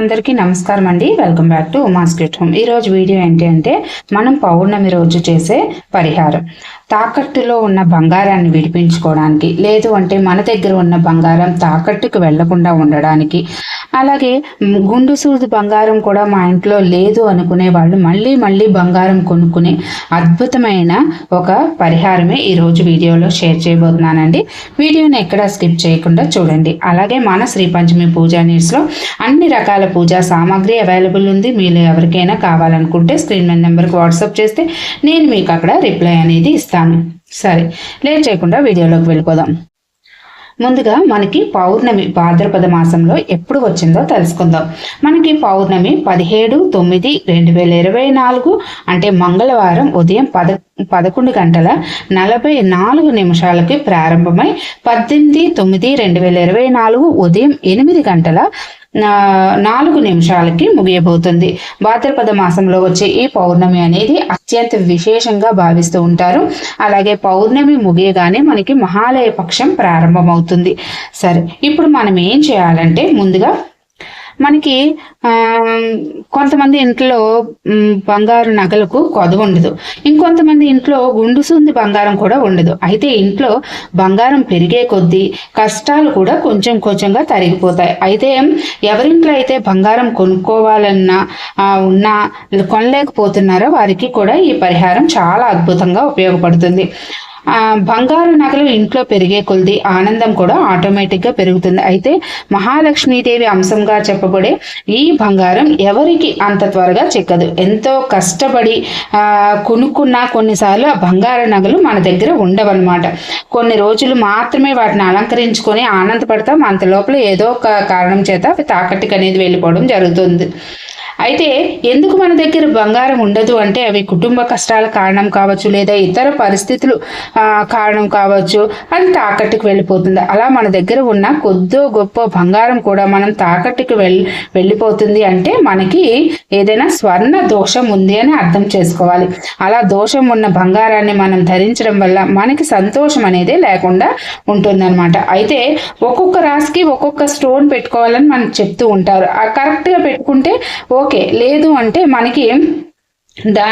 అందరికీ నమస్కారం అండి. వెల్కమ్ బ్యాక్ టు ఉమాస్ గిట్ హోమ్ ఈరోజు వీడియో ఏంటి అంటే మనం పౌర్ణమి రోజు చేసే పరిహారం. తాకట్టులో ఉన్న బంగారాన్ని విడిపించుకోవడానికి లేదు అంటే మన దగ్గర ఉన్న బంగారం తాకట్టుకు వెళ్ళకుండా ఉండడానికి అలాగే గుండు సూది బంగారం కూడా మా ఇంట్లో లేదు అనుకునే వాళ్ళు మళ్ళీ మళ్ళీ బంగారం కొనుక్కునే అద్భుతమైన ఒక పరిహారమే ఈరోజు వీడియోలో షేర్ చేయబోతున్నానండి. వీడియోని ఎక్కడా స్కిప్ చేయకుండా చూడండి. అలాగే మన శ్రీ పంచమి పూజా నీడ్స్లో అన్ని రకాల పూజా సామాగ్రి అవైలబుల్ ఉంది. మీరు ఎవరికైనా కావాలనుకుంటే స్క్రీన్ మీద నెంబర్కి వాట్సాప్ చేస్తే నేను మీకు అక్కడ రిప్లై అనేది ఇస్తాను. సరే లేట్ చేయకుండా వీడియోలోకి వెళ్ళిపోదాం. ముందుగా మనకి పౌర్ణమి భాద్రపద మాసంలో ఎప్పుడు వచ్చిందో తెలుసుకుందాం. మనకి పౌర్ణమి పదిహేడు తొమ్మిది రెండు వేల ఇరవై నాలుగు అంటే మంగళవారం ఉదయం పద పదకొండు గంటల నలభై నాలుగు నిమిషాలకి ప్రారంభమై పద్దెనిమిది తొమ్మిది రెండు వేల ఇరవై నాలుగు ఉదయం ఎనిమిది గంటల నాలుగు నిమిషాలకి ముగియబోతుంది. భాద్రపద మాసంలో వచ్చే ఈ పౌర్ణమి అనేది అత్యంత విశేషంగా భావిస్తూ ఉంటారు. అలాగే పౌర్ణమి ముగియగానే మనకి మహాలయ పక్షం ప్రారంభమవుతుంది. సరే ఇప్పుడు మనం ఏం చేయాలంటే ముందుగా మనకి కొంతమంది ఇంట్లో బంగారు నగలకు కొదవ ఉండదు. ఇంకొంతమంది ఇంట్లో గుండుసుంది బంగారం కూడా ఉండదు. అయితే ఇంట్లో బంగారం పెరిగే కొద్దీ కష్టాలు కూడా కొంచెం కొంచెంగా తరిగిపోతాయి. అయితే ఎవరింట్లో అయితే బంగారం కొనుక్కోవాలన్నా ఉన్నా కొనలేకపోతున్నారో వారికి కూడా ఈ పరిహారం చాలా అద్భుతంగా ఉపయోగపడుతుంది. బంగారు నగలు ఇంట్లో పెరిగే కొలిది ఆనందం కూడా ఆటోమేటిక్గా పెరుగుతుంది. అయితే మహాలక్ష్మీదేవి అంశంగా చెప్పబడే ఈ బంగారం ఎవరికి అంత త్వరగా చిక్కదు. ఎంతో కష్టపడి కొనుక్కున్నా కొనుక్కున్న కొన్నిసార్లు ఆ బంగారు నగలు మన దగ్గర ఉండవన్నమాట. కొన్ని రోజులు మాత్రమే వాటిని అలంకరించుకొని ఆనందపడతాం. అంత లోపల ఏదో ఒక కారణం చేత అవి తాకట్టుకు అనేది వెళ్ళిపోవడం జరుగుతుంది. అయితే ఎందుకు మన దగ్గర బంగారం ఉండదు అంటే అవి కుటుంబ కష్టాల కారణం కావచ్చు లేదా ఇతర పరిస్థితులు కారణం కావచ్చు అది తాకట్టుకు వెళ్ళిపోతుంది. అలా మన దగ్గర ఉన్న కొద్దో గొప్ప బంగారం కూడా మనం తాకట్టుకు వెళ్ళి వెళ్ళిపోతుంది అంటే మనకి ఏదైనా స్వర్ణ దోషం ఉంది అని అర్థం చేసుకోవాలి. అలా దోషం ఉన్న బంగారాన్ని మనం ధరించడం వల్ల మనకి సంతోషం అనేది లేకుండా ఉంటుందన్నమాట. అయితే ఒక్కొక్క రాశికి ఒక్కొక్క స్టోన్ పెట్టుకోవాలని మనం చెప్తూ ఉంటారు. ఆ కరెక్ట్గా పెట్టుకుంటే ఓకే ఓకే లేదు అంటే మనకి దా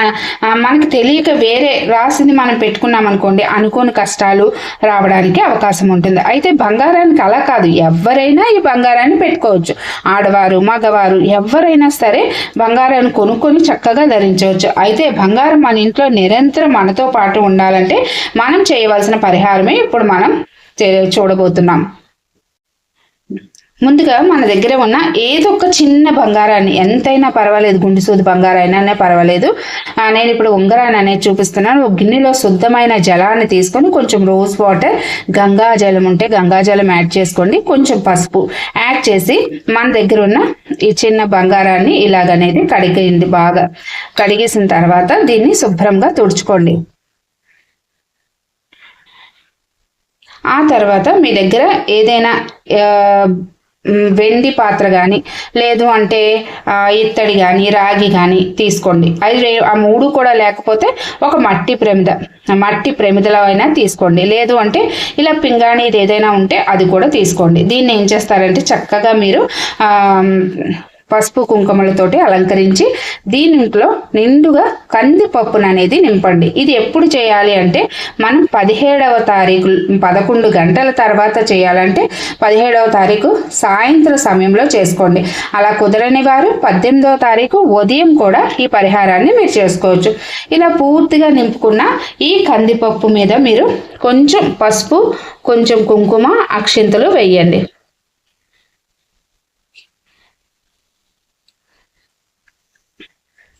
మనకి తెలియక వేరే రాసింది మనం పెట్టుకున్నాం అనుకోండి అనుకోని కష్టాలు రావడానికి అవకాశం ఉంటుంది. అయితే బంగారానికి అలా కాదు ఎవరైనా ఈ బంగారాన్ని పెట్టుకోవచ్చు. ఆడవారు మగవారు ఎవరైనా సరే బంగారాన్ని కొనుక్కొని చక్కగా ధరించవచ్చు. అయితే బంగారం మన ఇంట్లో నిరంతరం మనతో పాటు ఉండాలంటే మనం చేయవలసిన పరిహారమే ఇప్పుడు మనం చూడబోతున్నాం. ముందుగా మన దగ్గర ఉన్న ఏదో ఒక చిన్న బంగారాన్ని ఎంతైనా పర్వాలేదు గుండి సూది బంగారైనా పర్వాలేదు. నేను ఇప్పుడు ఉంగరాన్ని అనేది చూపిస్తున్నాను. ఒక గిన్నెలో శుద్ధమైన జలాన్ని తీసుకొని కొంచెం రోజ్ వాటర్ గంగా జలం ఉంటే గంగా జలం యాడ్ చేసుకోండి. కొంచెం పసుపు యాడ్ చేసి మన దగ్గర ఉన్న ఈ చిన్న బంగారాన్ని ఇలాగనేది కడిగేయండి బాగా. కడిగేసిన తర్వాత దీన్ని శుభ్రంగా తుడుచుకోండి. ఆ తర్వాత మీ దగ్గర ఏదైనా వెండి పాత్ర కానీ లేదు అంటే ఇత్తడి కానీ రాగి కానీ తీసుకోండి. అది ఆ మూడు కూడా లేకపోతే ఒక మట్టి ప్రమిద మట్టి ప్రమిదలో అయినా తీసుకోండి. లేదు అంటే ఇలా పింగాణిది ఏదైనా ఉంటే అది కూడా తీసుకోండి. దీన్ని ఏం చేస్తారంటే చక్కగా మీరు పసుపు కుంకుమలతోటి అలంకరించి దీనిలో నిండుగా కందిపప్పును అనేది నింపండి. ఇది ఎప్పుడు చేయాలి అంటే మనం పదిహేడవ తారీఖు పదకొండు గంటల తర్వాత చేయాలంటే పదిహేడవ తారీఖు సాయంత్రం సమయంలో చేసుకోండి. అలా కుదరని వారు పద్దెనిమిదవ తారీఖు ఉదయం కూడా ఈ పరిహారాన్ని మీరు చేసుకోవచ్చు. ఇలా పూర్తిగా నింపుకున్న ఈ కందిపప్పు మీద మీరు కొంచెం పసుపు కొంచెం కుంకుమ అక్షింతలు వేయండి.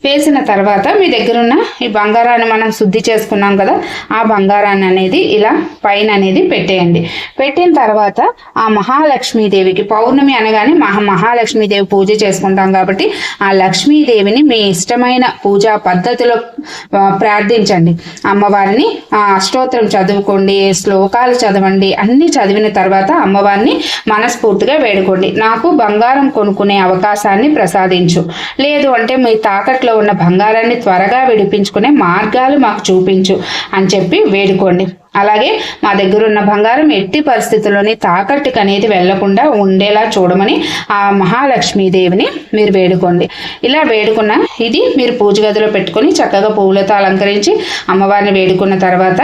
వేసిన తర్వాత మీ దగ్గర ఉన్న ఈ బంగారాన్ని మనం శుద్ధి చేసుకున్నాం కదా ఆ బంగారాన్ని అనేది ఇలా పైన అనేది పెట్టేయండి. పెట్టిన తర్వాత ఆ మహాలక్ష్మీదేవికి పౌర్ణమి అనగానే మహా మహాలక్ష్మీదేవి పూజ చేసుకుంటాం కాబట్టి ఆ లక్ష్మీదేవిని మీ ఇష్టమైన పూజా పద్ధతిలో ప్రార్థించండి. అమ్మవారిని ఆ అష్టోత్తరం చదువుకోండి శ్లోకాలు చదవండి అన్ని చదివిన తర్వాత అమ్మవారిని మనస్ఫూర్తిగా వేడుకోండి. నాకు బంగారం కొనుక్కునే అవకాశాన్ని ప్రసాదించు. లేదు అంటే మీ తాకట్లో ఉన్న బంగారాన్ని త్వరగా విడిపించుకునే మార్గాలు మాకు చూపించు అని చెప్పి వేడుకోండి. అలాగే మా దగ్గర ఉన్న బంగారం ఎట్టి పరిస్థితుల్లోని తాకట్టుకు అనేది వెళ్ళకుండా ఉండేలా చూడమని ఆ మహాలక్ష్మీదేవిని మీరు వేడుకోండి. ఇలా వేడుకున్న ఇది మీరు పూజ గదిలో పెట్టుకొని చక్కగా పువ్వులతో అలంకరించి అమ్మవారిని వేడుకున్న తర్వాత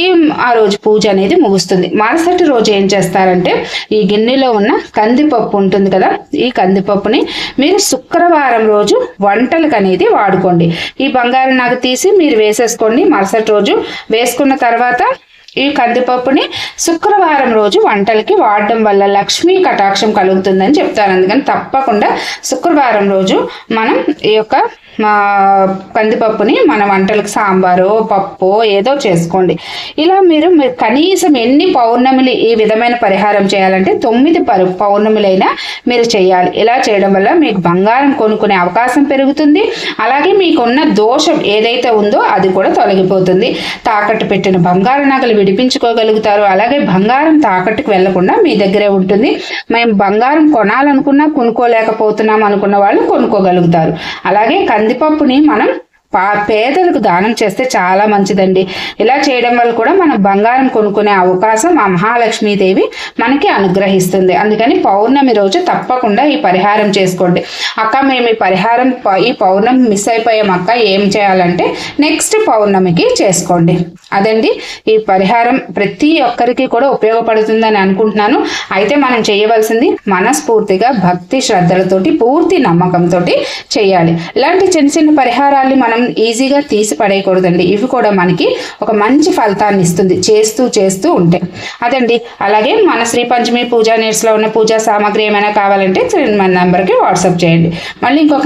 ఈ ఆ రోజు పూజ అనేది ముగుస్తుంది. మరుసటి రోజు ఏం చేస్తారంటే ఈ గిన్నెలో ఉన్న కందిపప్పు ఉంటుంది కదా ఈ కందిపప్పుని మీరు శుక్రవారం రోజు వంటలకు అనేది వాడుకోండి. ఈ బంగారం నాకు తీసి మీరు వేసేసుకోండి. మరుసటి రోజు వేసుకున్న తర్వాత ఈ కందిపప్పుని శుక్రవారం రోజు వంటలకి వాడడం వల్ల లక్ష్మీ కటాక్షం కలుగుతుందని చెప్తారు. అందుకని తప్పకుండా శుక్రవారం రోజు మనం ఈ యొక్క కందిపప్పుని మన వంటలకు సాంబారో పప్పు ఏదో చేసుకోండి. ఇలా మీరు మీరు కనీసం ఎన్ని పౌర్ణమిలు ఈ విధమైన పరిహారం చేయాలంటే తొమ్మిది పరు పౌర్ణమిలైనా మీరు చేయాలి. ఇలా చేయడం వల్ల మీకు బంగారం కొనుక్కునే అవకాశం పెరుగుతుంది. అలాగే మీకున్న దోషం ఏదైతే ఉందో అది కూడా తొలగిపోతుంది. తాకట్టు పెట్టిన బంగారు నగలు విడిపించుకోగలుగుతారు. అలాగే బంగారం తాకట్టుకు వెళ్ళకుండా మీ దగ్గరే ఉంటుంది. మేము బంగారం కొనాలనుకున్నా కొనుక్కోలేకపోతున్నాం అనుకున్న వాళ్ళు కొనుక్కోగలుగుతారు. అలాగే కంది కందిపప్పుని మనం పా పేదలకు దానం చేస్తే చాలా మంచిదండి. ఇలా చేయడం వల్ల కూడా మనం బంగారం కొనుక్కునే అవకాశం ఆ మహాలక్ష్మీదేవి మనకి అనుగ్రహిస్తుంది. అందుకని పౌర్ణమి రోజు తప్పకుండా ఈ పరిహారం చేసుకోండి. అక్క మేము ఈ పరిహారం ఈ పౌర్ణమి మిస్ అయిపోయాం అక్క. ఏం చేయాలంటే నెక్స్ట్ పౌర్ణమికి చేసుకోండి. అదండి ఈ పరిహారం ప్రతి ఒక్కరికి కూడా ఉపయోగపడుతుందని అనుకుంటున్నాను. అయితే మనం చేయవలసింది మనస్ఫూర్తిగా భక్తి శ్రద్ధలతోటి పూర్తి నమ్మకంతో చేయాలి. ఇలాంటి చిన్న చిన్న పరిహారాలు మనం ఈజీగా తీసి పడేయకూడదండి. ఇవి కూడా మనకి ఒక మంచి ఫలితాన్ని ఇస్తుంది. చేస్తూ చేస్తూ ఉంటే. అదండి. అలాగే మన శ్రీ పంచమి పూజా నీడ్స్లో ఉన్న పూజా సామాగ్రి ఏమైనా కావాలంటే మన నెంబర్కి వాట్సాప్ చేయండి. మళ్ళీ ఇంకొక